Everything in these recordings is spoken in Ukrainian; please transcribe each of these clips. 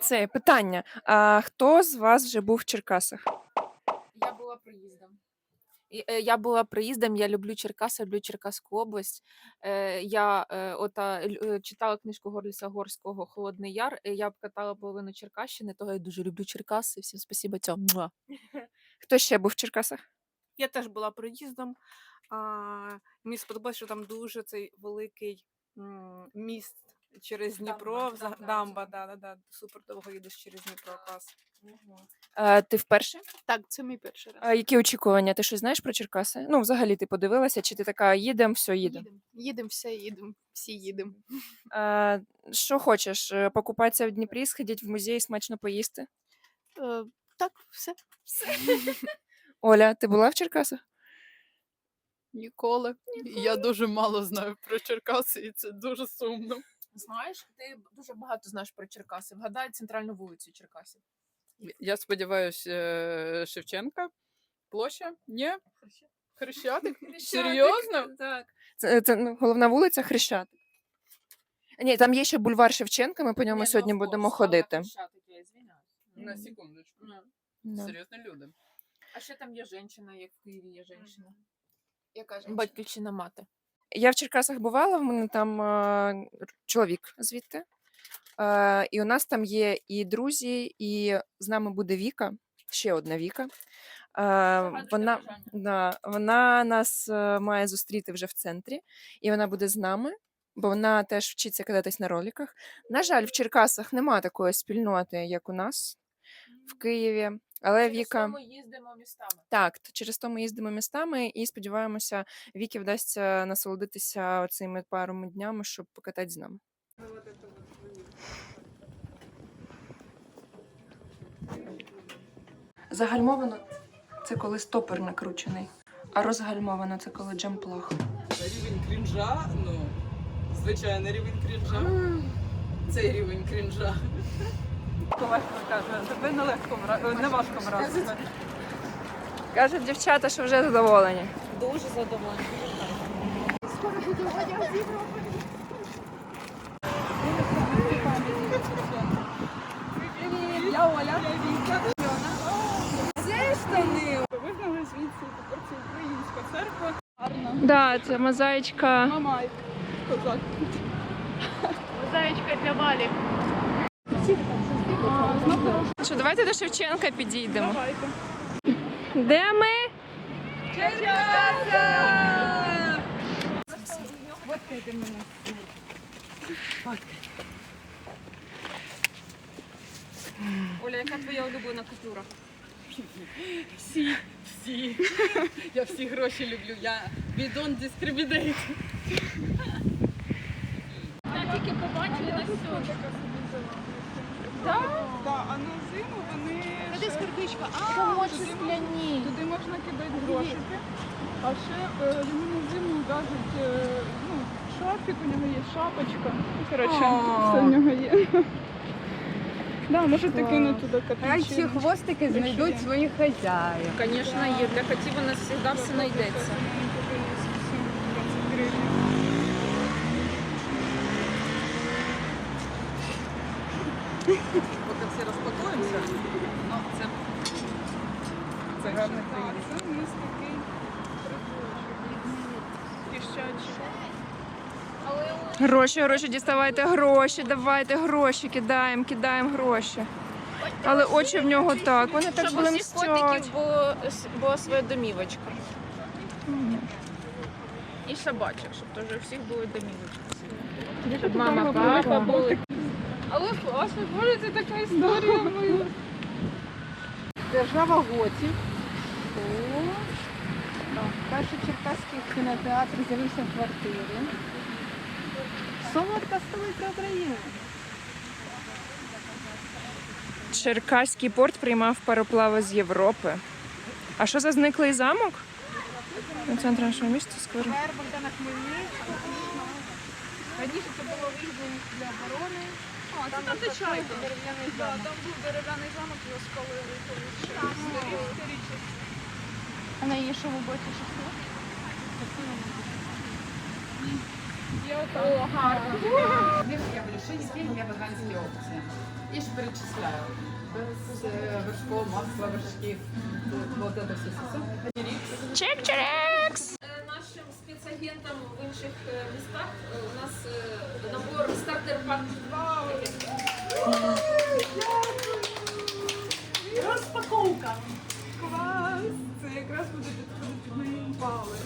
Це питання. А хто з вас вже був в Черкасах? Я була приїздом. Е, Я була приїздом, я люблю Черкаси, люблю Черкаську область. Е, Я е, ота, читала книжку Горліса Горського Холодний Яр. Я обкатала половину Черкащини, того я дуже люблю Черкаси. Всім спасибо цьому. Муа. Хто ще був в Черкасах? Я теж була приїздом. А, мені сподобалося, що там дуже цей великий м, міст через Дніпро. Дамба, взаг- да, Дамба, це- да, да, да. Супер довго їдеш через Дніпро клас. А, ти вперше? Так, це мій перший раз. А, які очікування? Ти щось знаєш про Черкаси? Ну, взагалі, ти подивилася, чи ти така їдемо, все, їдемо? Їдемо, їдемо, все їдемо, всі їдемо. А, що хочеш? Е, Покупатися в Дніпрі, сходити в музей, смачно поїсти? Е, так, все. Оля, ти була в Черкасах? Ніколи. Я дуже мало знаю про Черкаси, і це дуже сумно. Знаєш, ти дуже багато знаєш про Черкаси. Вгадай центральну вулицю Черкасів. Я сподіваюся, Шевченка. Площа? Ні? Хрещатик? Серйозно? Так. Це, це ну, головна вулиця Хрещатик. Ні, там є ще бульвар Шевченка, ми по ньому Ні, ну, сьогодні of будемо ходити. Хрещатик, я извиняюсь. На секундочку. Ну. Да. Серйозні люди. А ще там є жінка, як в Києві є жінка. Яка Батьківщина мати. Я в Черкасах бувала, в мене там е, чоловік звідти. Е, і у нас там є і друзі, і з нами буде Віка, ще одна Віка. Е, вона, бажання. да, вона нас е, має зустріти вже в центрі, і вона буде з нами, бо вона теж вчиться кататись на роліках. На жаль, в Черкасах нема такої спільноти, як у нас в Києві. Але Через Віка. то ми їздимо містами. Так, через то ми їздимо містами і сподіваємося, Вікі вдасться насолодитися цими парами днями, щоб покатати з нами. Загальмовано це коли стопор накручений, а розгальмовано це коли джемплах. Рівень крінжа, ну, звичайний рівень крінжа. Цей рівень крінжа. Легко каже, тебе нелегко не важко вразити. Кажуть дівчата, що вже задоволені. Дуже задоволена. Вигнали звідси, тепер це українська церква. Да, це мозаїчка. Мамай. Козак. Що, давайте до Шевченка підійдемо. Давайте. Де ми? Оля, яка твоя улюблена купюра? Всі, всі. Я всі гроші люблю. Я don't discriminate. Так, а на зиму вони. Ще- скарбичка. туди, м- туди можна кидати грошики. А ще е, йому на зиму кажуть, е, ну, шарфік у нього є, шапочка. Ну, Коротше, все в нього є. Да, можете кинути туди Хай ці копійки. хвостики знайдуть своїх хазяїв. Звісно, є. Для котів у нас завжди все знайдеться. Поки всі розпакуємося. Ну, це, це гарний Так, приїзд. це у нас такий піщачий. Гроші, гроші, діставайте гроші, давайте гроші, кидаємо, кидаємо гроші. Але очі в нього так, вони так Щоб у всіх блимстять. котиків було, була своя домівочка. І собачок, щоб теж у всіх були домівочки. Щоб мама, папа були. Але класно, боже, це така історія моя. Держава готів. Перший черкаський кінотеатр з'явився в квартирі. Солодка столиця України. Черкаський порт приймав пароплави з Європи. А що за зниклий замок? У центрі нашого міста скоро. Сквер Богдана Хмельницького. Раніше це було виїзд для оборони. А, це там де чайка. Дерев'яний Да, замок. там був дерев'яний замок, його спалили ще. Старі, старі часи. А на іншому боці що? О, гарно. Я говорю, що є, є веганські опції. І ж перечисляю. Без е, вершков, масла, вершків. Вот это все все. Чек-черекс! Е, Нашим спецагентам в інших е, містах у нас набор стартер пак 2. Розпаковка. Клас! Це якраз буде підходити під мої бали.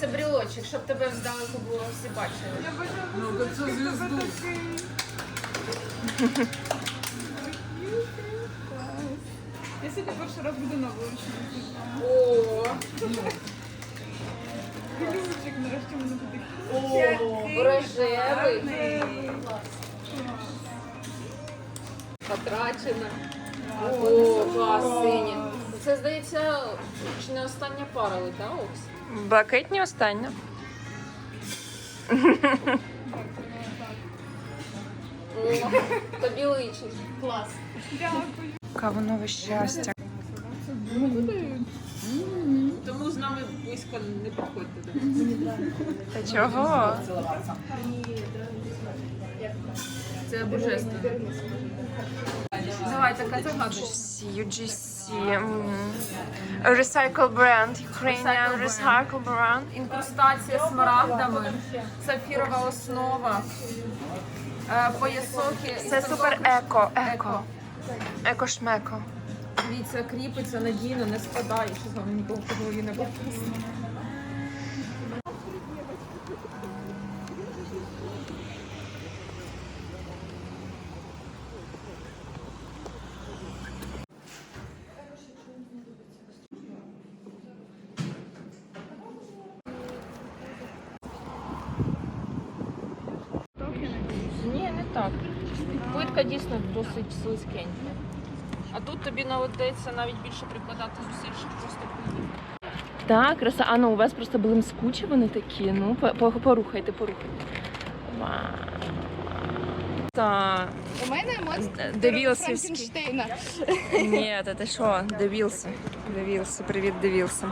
Це брілочок, щоб тебе здалеку було всі бачили. Я бажаю Ну, тебе звізду. Я сьогодні перший раз буду на вулиці. О, Глючик нарешті мене буде. о, рожевий. Гарний. Потрачена. О, клас, сині. Це, здається, чи не остання пара лита, Окс? Блакитні остання. Тобі личить. Клас. Дякую. Кавунове щастя. Тому з нами близько не підходьте. Та чого? Це божественно. Давай, така загадуй. UGC, М. Recycle brand, Ukrainian Recycle brand. recycle brand. Інкрустація смарагдами, сапфірова основа, е, поясоки. Це супер еко, еко. Еко-шмеко. Дивіться, кріпиться надійно, не спадає, що з вами нікого по голові не буде. Досить слизькенька. А тут тобі наведеться навіть більше прикладати зусиль, щоб просто поїхати. Так, краса. А ну у вас просто блискучі вони такі. Ну, по- по- порухайте, порухайте. Вау. Та, У мене емоції. Франкенштейна. Ні, та ти що, дивився. Дивився, привіт, дивився.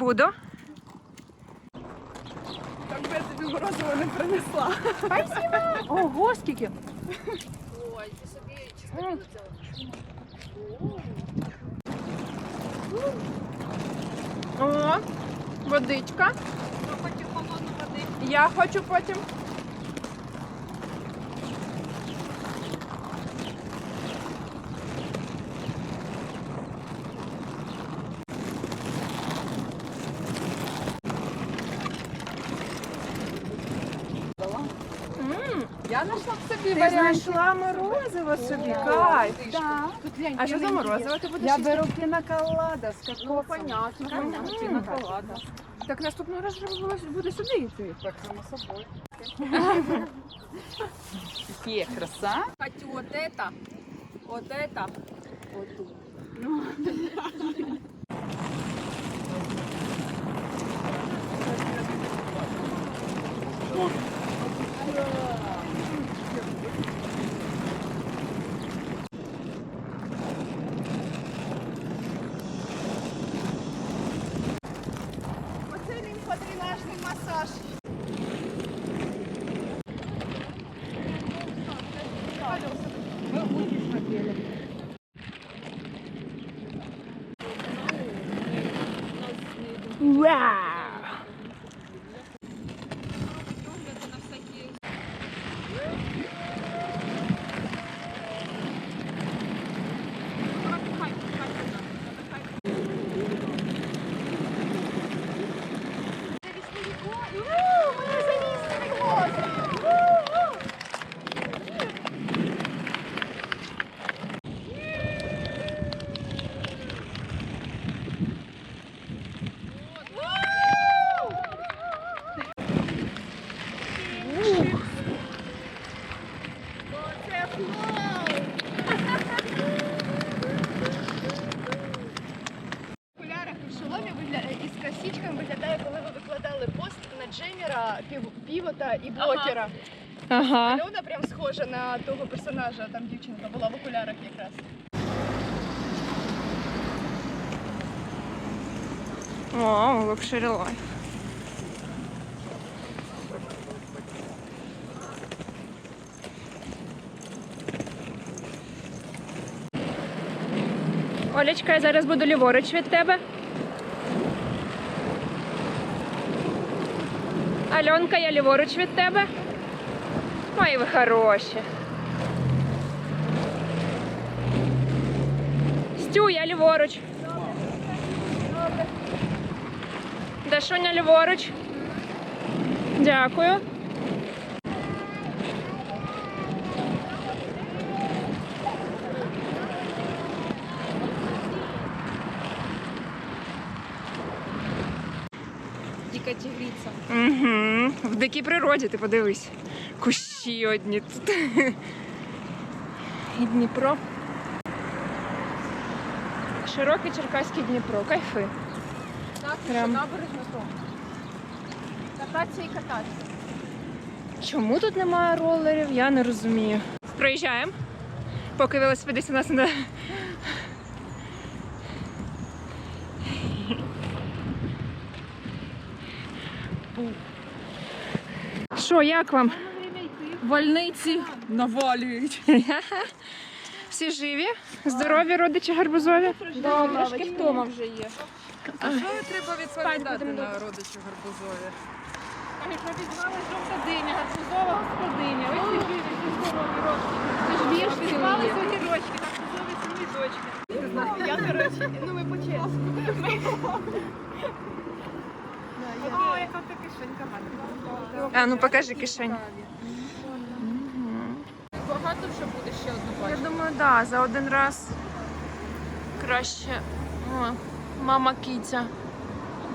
Буду. Так би я тобі морозиво не принесла. Ого, скільки? Ой, ти собі чисто О, водичка. Я хочу потім. Я знайшла в собі Ти знайшла морозиво собі, кайф. Да. Тут глянь, А що за морозиво ти будеш? Я їсти? беру пінаколада з кокосом. понятно, понятно. Так наступного разу вже було- буде сюди йти. Так, само собою. Є краса. Катю, вот это, вот это, вот тут. і блокера. Ага. Альона прям схожа на того персонажа, там дівчинка була в окулярах якраз. О, лукшері лайф. Олечка, я зараз буду ліворуч від тебе. Альонка, я ліворуч від тебе. Мої ви хороші. Стю, я ліворуч. Дашуня ліворуч. Дякую. Дикій природі ти подивись. Кущі одні тут. І Дніпро. Широкий черкаський Дніпро. Кайфи. Так, Прям. набережна то. Кататися і кататися. Чому тут немає ролерів, я не розумію. Проїжджаємо, поки велосипедист у нас не. Що, як вам? Вольниці навалюють. Всі живі? Здорові родичі гарбузові? Да, трошки втома вже є. А що треба відповідати на родичів гарбузові? Що пізнали жовта диня, гарбузова господиня. Ось ці живі, ці здорові рочки. Це ж вірш пізнали сьогодні рочки, гарбузові самі дочки. Я, коротше, ну ми по чесному. О, яка ти кишенька гарна. А ну покажи кишень. Багато вже буде ще одну Я думаю, да, за один раз краще. О, мама кіця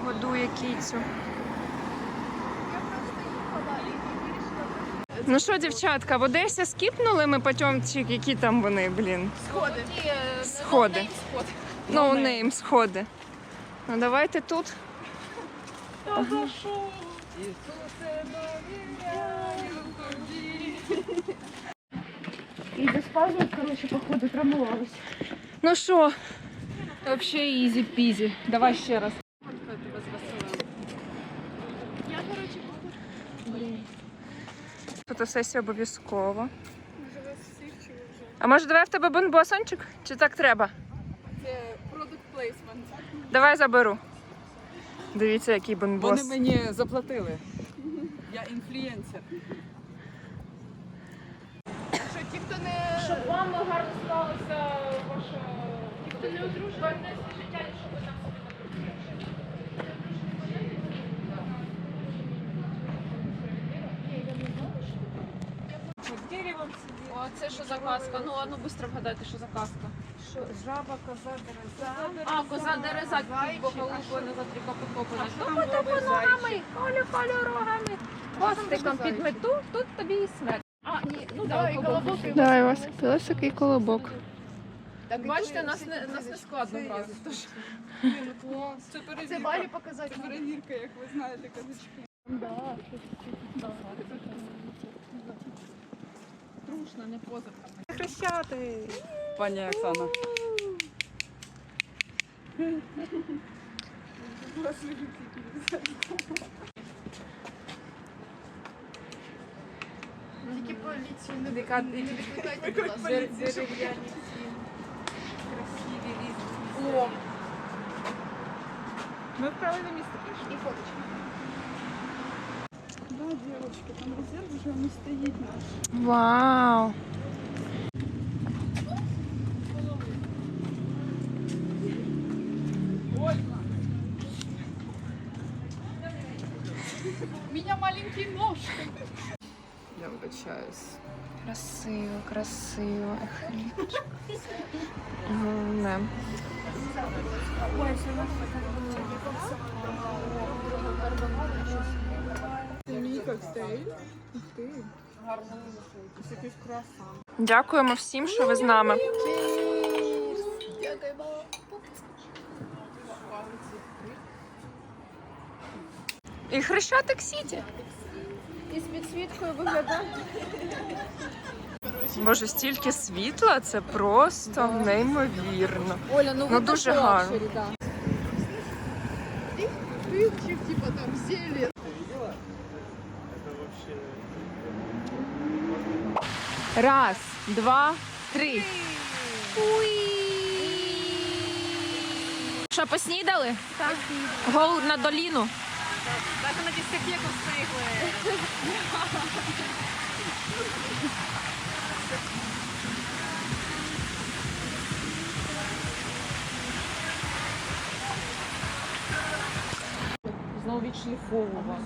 годує кіцю. Ну що, дівчатка, в Одесі скіпнули ми потьомчик, які там вони, блін. Сходи. Сходи. Ноунейм сходи. Ну давайте тут. І без паузу, коротше, походу, травмувалися. Ну що, Взагалі ізі-пізі. Давай ще раз. Я, коротше, фотосесія обов'язково. А може давай в тебе бонбосончик? Чи так треба? Це продукт плейсмент. Давай заберу. Дивіться, який бонбос. Вони мені заплатили. Я інфлюенсер. що ті, хто не... Щоб вам гарно склалося ваше... Ті, хто не одружує, життя, щоб ви там собі О, це що за казка? Ну, а ну швидко вгадайте, що за казка. Що? Жаба, коза, дереза. А, коза, дереза, боголубо, не затрікопи копана. Тупо ногами, колю, колю рогами. Хвостиком під мету, тут тобі і смерть. А, ні, ну Да, і колобок. Да, у вас пилосик і колобок. Так, Бачите, нас не, нас не складно вразити. Це перевірка. Це Валі показати. Це перевірка, як ви знаєте, казачки. Трушно, не поза. Хрещати. Пані Оксана. Тільки поліцію не викликайте, будь ласка. Дерев'яні ці красиві різні. О, Ми в правильне місце прийшли. і фоточка. Да, дівчатки, там резерв вже не стоїть наш. Вау! Мене маленький нож. Я вибачаюсь. Красиво, красиво. Да. Це мій коктейль. Ух ти. Це якийсь круасан. Дякуємо всім, що ви з нами. Дякуємо. І Хрещатик Сіті. І з підсвіткою виглядає. Боже, стільки світла, це просто неймовірно. Оля, ну, Ну, дуже гарно. да. Раз, два, три. Що, поснідали? Так. Гол на доліну. Так на дискотеку встигли. Знову відшліфовував.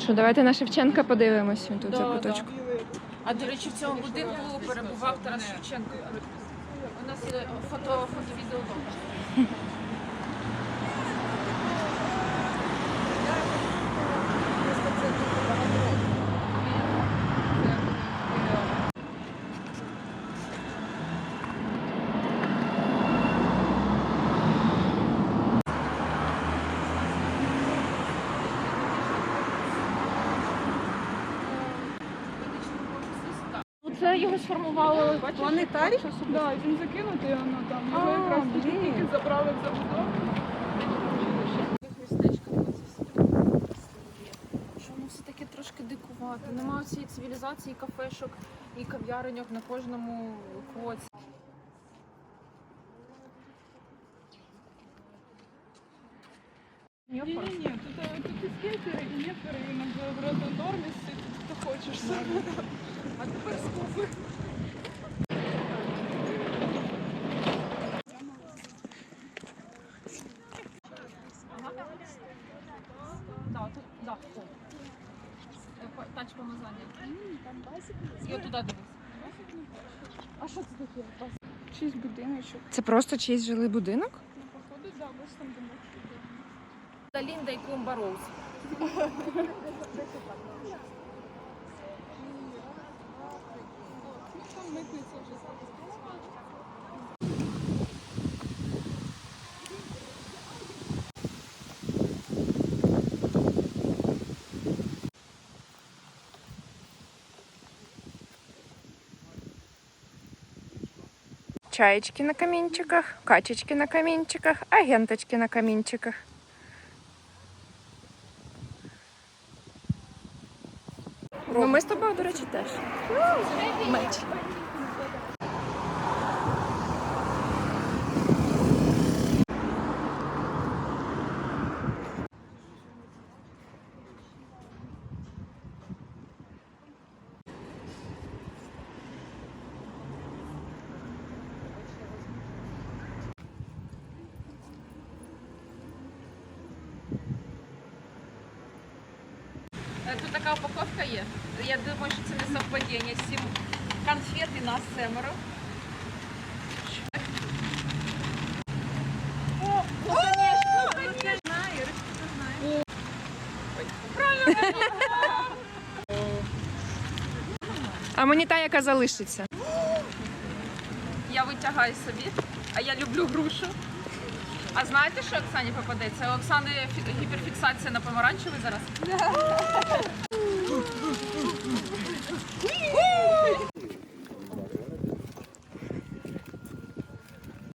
Що, давайте на Шевченка подивимось він тут за куточку. А до речі, в цьому будинку перебував Тарас Шевченко. У нас є фото, фото-відео дома. Це його сформувало Планетарій? Да, він закинутий воно там. Його А, якраз блін. тільки заправив за будову. Що воно все таке трошки дикувате. Немає цієї цивілізації кафешок і кав'яреньок на кожному кроці. Ні, ні, ні, тут, е, тут і скейтери, і нефери, і наоборот нормісці, тут хто хочеш. А тепер скупи. Да, тут, да. О. Е, по- Тач помазання. І отуда дивись. А що це таке? Чийсь будиночок. Це просто чийсь жилий будинок? Ну, походу, да, ось там і Клумба Роуз. Ну, вже зараз. Чаечки на камінчиках, качечки на камінчиках, агенточки на камінчиках. Ну, ми з тобою, до речі, теж. Меч. Е, Тут така упаковка є. Я думаю, що це не совпадіння. Сім конфет і нас семеро. О, ну, конечно, конечно. Знаю, знаю. А мені та, яка залишиться. Я витягаю собі, а я люблю грушу. А знаєте, що Оксані попадеться? У Оксани фі- гіперфіксація на помаранчевий зараз.